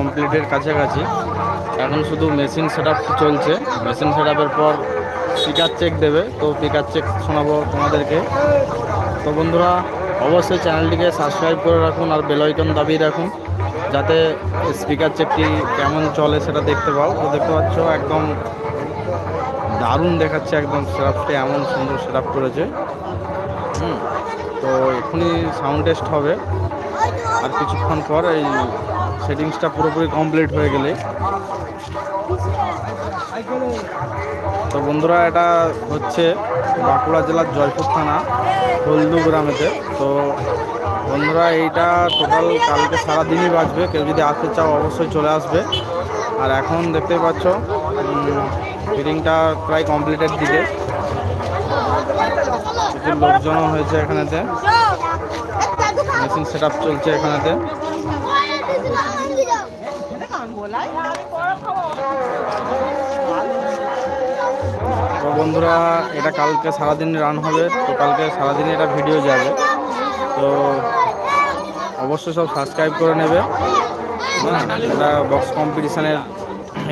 কমপ্লিটের কাছাকাছি। এখন শুধু মেশিন সেট চলছে। মেশিন সেট পর পিকার চেক দেবে। তো পিকার চেক শোনাবো তোমাদেরকে। তো বন্ধুরা, অবশ্যই চ্যানেলটিকে সাবস্ক্রাইব করে রাখুন আর বেলাইকন দাবিয়ে রাখুন। যাতে স্পিকার চেকটি কেমন চলে সেটা দেখতে পাও। তো দেখতে পাচ্ছ, একদম দারুণ দেখাচ্ছে একদম সেরাপটি এমন সুন্দর সেরাপ করেছে। হুম, তো এখনই সাউন্ড টেস্ট হবে। আর কিছুক্ষণ পর এই সেটিংসটা পুরোপুরি কমপ্লিট হয়ে গেলে তো বন্ধুরা এটা হচ্ছে বাঁকুড়া জেলার জয়পুর থানা হলদু গ্রামেতে। তো বন্ধুরা এইটা টোটাল কালকে সারাদিনই বাজবে। কেউ যদি আসতে চাও অবশ্যই চলে আসবে। আর এখন দেখতে পাচ্ছ ফিটিংটা প্রায় কমপ্লিটের দিকে। কিছু লোকজনও হয়েছে এখানেতে। মেশিন সেট চলছে এখানেতে। তো বন্ধুরা, এটা কালকে সারাদিন রান হবে, তো কালকে সারাদিন এটা ভিডিও যাবে। তো অবশ্যই সব সাবস্ক্রাইব করে নেবে। হ্যাঁ এটা বক্স কম্পিটিশানের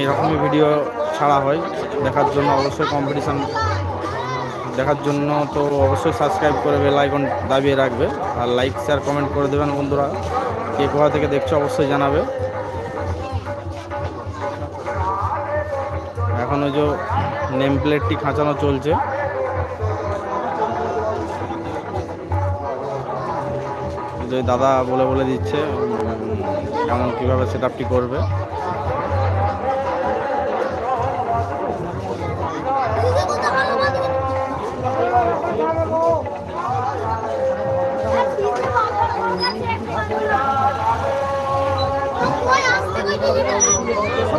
এরকমই ভিডিও ছাড়া হয়, দেখার জন্য অবশ্যই কম্পিটিশান দেখার জন্য তো অবশ্যই সাবস্ক্রাইব করে বেল আইকন দাবিয়ে রাখবে। আর লাইক শেয়ার কমেন্ট করে দেবেন বন্ধুরা। কে কোথা থেকে দেখছ অবশ্যই জানাবে। এখন ওই যে নেম প্লেটটি খাঁচানো চলছে। দাদা বলে বলে দিচ্ছে কেমন, কীভাবে সেট আপটি করবে।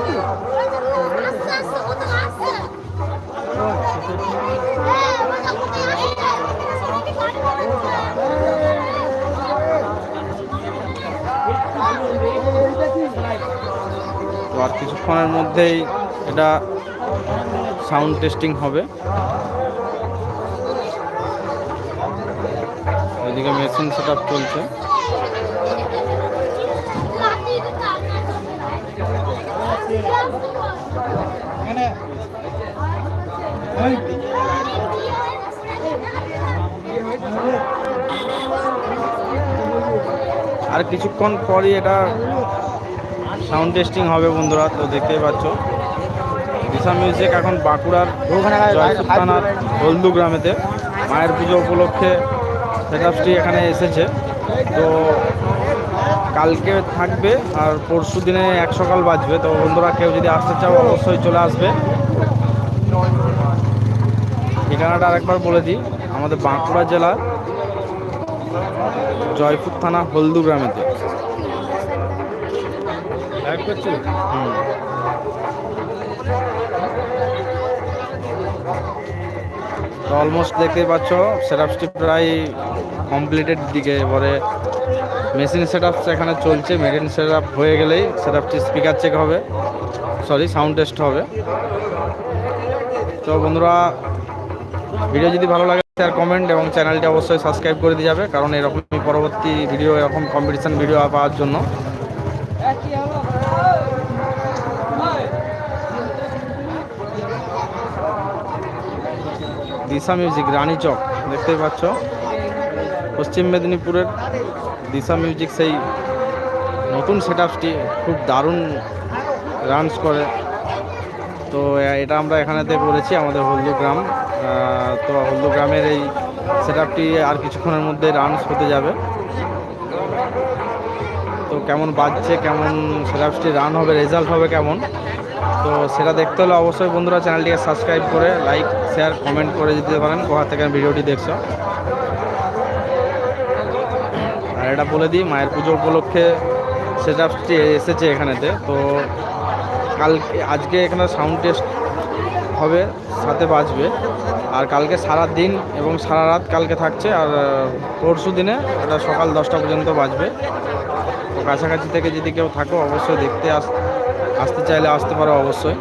তো আর কিছুক্ষণের মধ্যেই এটা সাউন্ড টেস্টিং হবে। ওইদিকে মেশিন সেট চলছে। আর কিছুক্ষণ পরই এটা সাউন্ড টেস্টিং হবে বন্ধুরা, তো দেখতেই পাচ্ছ। দিশা মিউজিক এখন বাঁকুড়ার থানার হলদু গ্রামেতে। মায়ের পুজো উপলক্ষে সেটআপটি এখানে এসেছে। তো কালকে থাকবে আর পরশু দিনে এক সকাল বাজবে। তো বন্ধুরা, কেউ যদি আসতে চাও, অবশ্যই চলে আসবে। ঠিকানাটা আরেকবার বলে দিই। আমাদের বাঁকুড়া জেলার জয়পুর থানা হলদু গ্রামেতে। হুম। তো অলমোস্ট দেখতেই পাচ্ছ সেটআপসটি প্রায় কমপ্লিটেড দিকে। এবারে মেশিন সেটআপ এখানে চলছে। মেশিন সেটআপ হয়ে গেলেই সেটআপটি স্পিকার চেক হবে। সরি সাউন্ড টেস্ট হবে। তো বন্ধুরা ভিডিও যদি ভালো লাগে শেয়ার কমেন্ট এবং চ্যানেলটি অবশ্যই সাবস্ক্রাইব করে দিয়ে যাবে। কারণ এরকমই পরবর্তী ভিডিও এরকম কম্পিটিশান ভিডিও পাওয়ার জন্য। দিশা মিউজিক, রানী চক, দেখতেই পাচ্ছ? পশ্চিম মেদিনীপুরের দিশা মিউজিক সেই নতুন সেট খুব দারুণ রানস করে। তো এটা আমরা এখানেতে করেছি আমাদের হলদু গ্রাম। তো হলদু গ্রামের এই সেট আর কিছুক্ষণের মধ্যে রানস হতে যাবে। তো কেমন বাজছে, কেমন সেট রান হবে রেজাল্ট হবে কেমন? তো সেটা দেখতে হলে অবশ্যই বন্ধুরা চ্যানেলটিকে সাবস্ক্রাইব করে লাইক শেয়ার কমেন্ট করে দিতে পারেন। কোথা থেকে ভিডিওটি দেখছ। আর এটা বলে দিই, মায়ের পুজো উপলক্ষে সেটআপটি এসেছে এখানেতে। তো কালকে, আজকে এখানে সাউন্ড টেস্ট হবে, সাথে বাজবে। আর কালকে সারা দিন এবং সারা রাত কালকে থাকছে, আর পরশু দিনে এটা সকাল দশটা পর্যন্ত বাজবে। তো কাছাকাছি থেকে যদি কেউ থাকো, অবশ্যই দেখতে আস, আসতে চাইলে আসতে পারো অবশ্যই।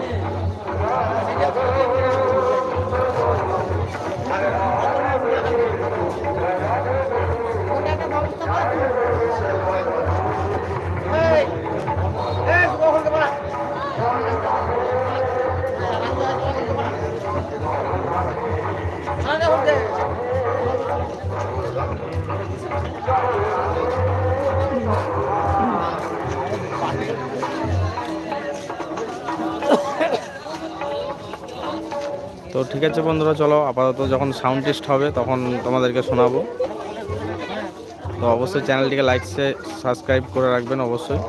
তো ঠিক আছে বন্ধুরা, চলো আপাতত যখন সাউন্ড টেস্ট হবে তখন তোমাদেরকে শোনাবো। তো অবশ্যই চ্যানেলটিকে লাইক সাবস্ক্রাইব করে রাখবেন অবশ্যই।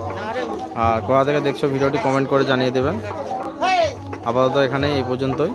আর কোথা থেকে দেখছ, ভিডিওটি কমেন্ট করে জানিয়ে দেবেন। আপাতত এখানে এই পর্যন্তই।